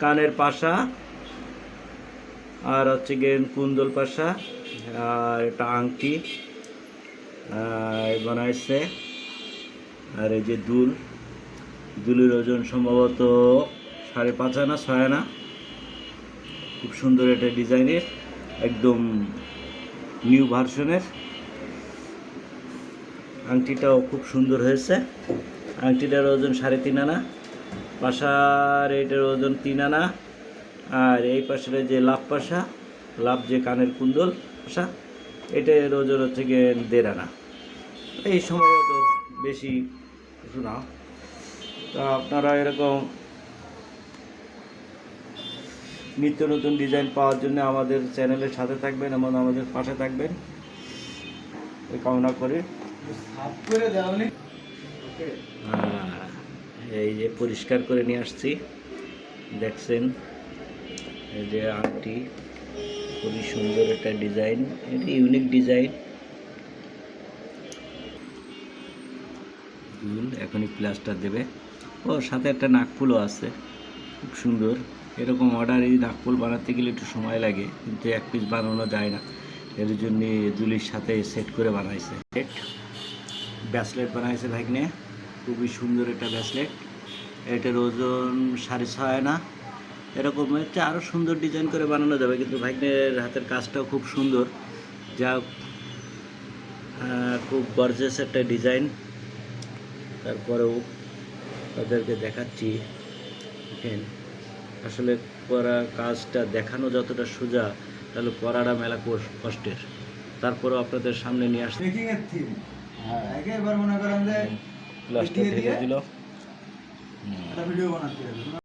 কানের পাশা, আর হচ্ছে গিয়ে কুন্দল পাশা, আর এটা আংটি বানাইছে, আর এই যে দুল, দুলের ওজন সম্ভবত সাড়ে পাঁচ আনা, ছয় আনা। খুব সুন্দর একটা ডিজাইনের, একদম নিউ ভার্সনের। আংটিটাও খুব সুন্দর হয়েছে। আংটিটার ওজন সাড়ে তিন আনা। পাশার এটার ওজন তিন আনা আর এই পাশের যে লাভ পাশা লাভ যে কানের কুন্দল পাশা এটার ওজন হচ্ছে গিয়ে দেড় আনা। এই সম্ভবত বেশি কিছু না। তা আপনারা এরকম নিত্য নতুন ডিজাইন পাওয়ার জন্য আমাদের চ্যানেলের সাথে থাকবেন এবং আমাদের পাশে থাকবেন। এই কামনা করি। আহ, এই যে পরিষ্কার করে নিয়ে আসছি। দেখছেন? এই যে আংটি, খুবই সুন্দর একটা ডিজাইন, এটা ইউনিক ডিজাইন। দুল, এখনই প্লাস্টার দেবে। ও, সাথে একটা নাকফুলও আছে, খুব সুন্দর। এরকম অর্ডার এই নাকফুল বানাতে গেলে একটু সময় লাগে, কিন্তু এক পিস বানানো যায় না। এর জন্য দুলির সাথে সেট করে বানাইছে। সেট ব্যাসলেট বানাইছে ভাইগনে খুবই সুন্দর একটা ব্যাসলেট এটার ওজন সাড়ে ছয় না এরকম হচ্ছে আরও সুন্দর ডিজাইন করে বানানো যাবে কিন্তু ভাইগনের হাতের কাজটাও খুব সুন্দর। যা খুব গর্জেস একটা ডিজাইন তারপরেও তাদেরকে দেখাচ্ছি। দেখেন আসলে করা কাজটা দেখানো যতটা সোজা তাহলে করাটা মেলা কষ- কষ্টের। তারপরেও আপনাদের সামনে নিয়ে এর থিম এবার মনে করেন যে প্লাস্টার ঢেকে দিল। ভিডিও বানাতে